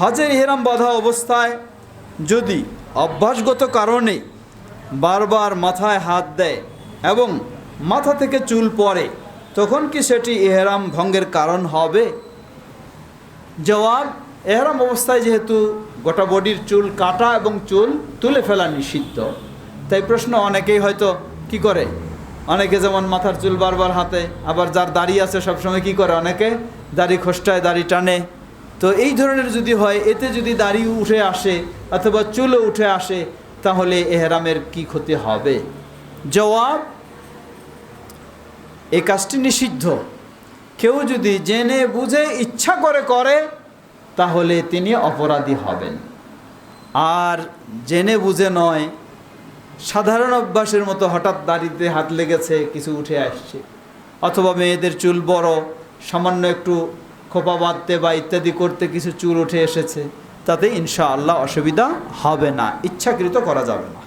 হজের ইহরাম বাঁধা অবস্থায় যদি অভ্যাসগত কারণে বারবার মাথায় হাত দেয় এবং মাথা থেকে চুল পড়ে, তখন কি সেটি ইহরাম ভঙ্গের কারণ হবে? জবাব এহরাম অবস্থায় যেহেতু গোটা বডির চুল কাটা এবং চুল তুলে ফেলা নিষিদ্ধ। তাই প্রশ্ন অনেকেই হয়তো কি করে? অনেকে যেমন মাথার চুল বারবার হাতে, আবার যার দাড়ি আছে সবসময় কি করে? অনেকে দাড়ি খোষ্টায় দাড়ি টানে তো এই ধরনের যদি হয়, এতে যদি দাড়ি উঠে আসে অথবা চুলও উঠে আসে, তাহলে এহরামের কি ক্ষতি হবে? জবাব এই কাজটি নিষিদ্ধ। কেউ যদি জেনে বুঝে ইচ্ছা করে করে, তাহলে তিনি অপরাধী হবেন। আর জেনে বুঝে নয়, সাধারণ অভ্যাসের মতো হঠাৎ দাড়িতে হাত লেগেছে, কিছু উঠে আসছে। অথবা মেয়েদের চুল বড়, সামান্য একটু খোপা বাঁধতে বা ইত্যাদি করতে কিছু চুল উঠে এসেছে, তাতে ইনশাআল্লাহ অসুবিধা হবে না। ইচ্ছাকৃত করা যাবে না।